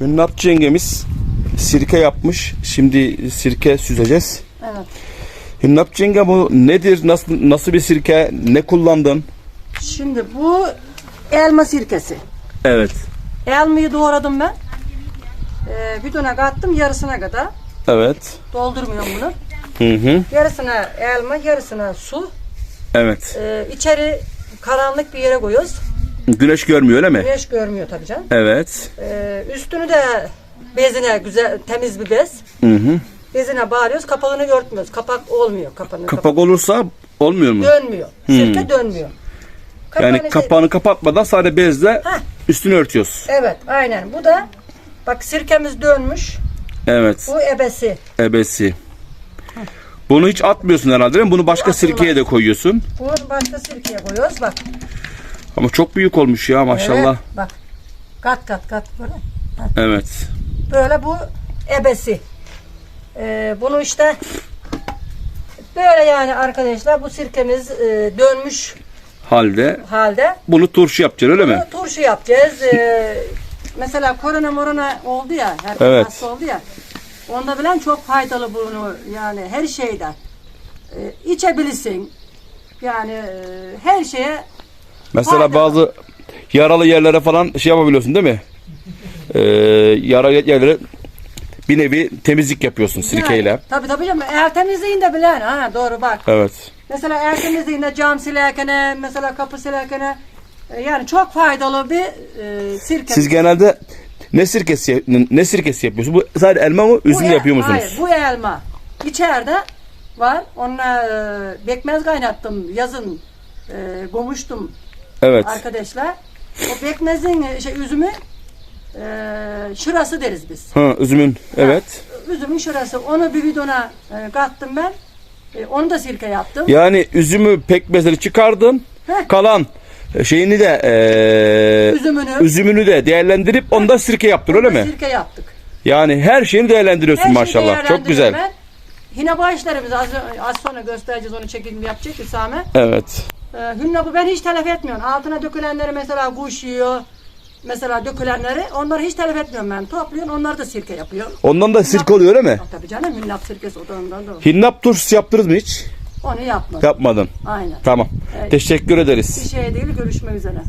Hünnapçı yengemiz sirke yapmış. Şimdi sirke süzeceğiz. Evet. Hünnapçı yenge bu nedir? Nasıl nasıl bir sirke? Ne kullandın? Şimdi bu elma sirkesi. Evet. Elmayı doğradım ben. Ee, bidona kattım yarısına kadar. Evet. Doldurmuyorum bunu. Hı hı. Yarısına elma, yarısına su. Evet. Ee, içeri karanlık bir yere koyuyoruz. Güneş görmüyor öyle mi? Güneş görmüyor tabii canım. Evet. Ee, üstünü de bezine güzel temiz bir bez. Hı hı. Bezine bağlıyoruz. Kapağını örtmüyoruz. Kapak olmuyor kapanın. Kapak olursa olmuyor mu? dönmüyor. Sirke dönmüyor. Yani Kapağını- kapağını kapatmadan sadece bezle Heh. üstünü örtüyoruz. Evet, aynen. Bu da bak sirkemiz dönmüş. Evet. Bu ebesi. Ebesi. Bunu hiç atmıyorsun herhalde değil mi? Bunu başka atılmaz. sirkeye de koyuyorsun. Bunu başka sirkeye koyuyoruz. Bak. Ama çok büyük olmuş ya maşallah. Evet, bak. Kat kat kat böyle. Evet. Böyle bu ebesi. Ee, bunu işte böyle yani arkadaşlar bu sirkemiz e, dönmüş Halde halde. bunu turşu yapacaksın öyle mi? Bunu turşu yapacağız. Ee, mesela korona morona oldu ya. Herkes Evet. hasta oldu ya. Onda bilen çok faydalı bunu yani her şeyden. Ee, içebilirsin. Yani e, her şeye Mesela Faydalı. bazı yaralı yerlere falan şey yapabiliyorsun değil mi? Ee, yaralı yerlere bir nevi temizlik yapıyorsun sirkeyle. Tabii tabii canım. El temizliğinde bilen. Ha doğru bak. Evet. Mesela el temizliğinde cam silerkene, mesela kapı silerkene e, yani çok faydalı bir e, sirke. Siz genelde ne sirkesi ne sirkesi yapıyorsunuz? Bu sadece elma mı, üzüm el- yapıyor musunuz? Hayır, bu elma. İçeride var. Onunla e, bekmez kaynattım. Yazın e, gomuştum Evet. arkadaşlar. O bekmezin e, şey üzümü e, şırası deriz biz. Ha, üzümün. Evet. Üzümün şırası. Onu bir bidona e, kattım ben. E, onu da sirke yaptım. Yani üzümü pekmezleri çıkardın. Heh. Kalan şeyini de eee, Üzümünü. üzümünü de değerlendirip onda sirke yaptın öyle mi? Sirke yaptık. Yani her şeyini değerlendiriyorsun Her şeyi maşallah. Çok değerlendiriyorum güzel. Ben. Yine başlarımız az, az sonra göstereceğiz onu çekim yapacak Hüsame. Evet. Ee, hünnapı ben hiç telef etmiyorum. Altına dökülenleri mesela kuş yiyor. Mesela dökülenleri onları hiç telef etmiyorum ben. Topluyorum onları da sirke yapıyor. Ondan da sirke oluyor öyle mi? Ah, tabii canım hünnap sirkesi o da ondan da. Hinnap turşusu yaptınız mı hiç? Onu yapmadım. Yapmadın. Aynen. Tamam. Evet. Teşekkür ederiz. Bir şey değil görüşmek üzere.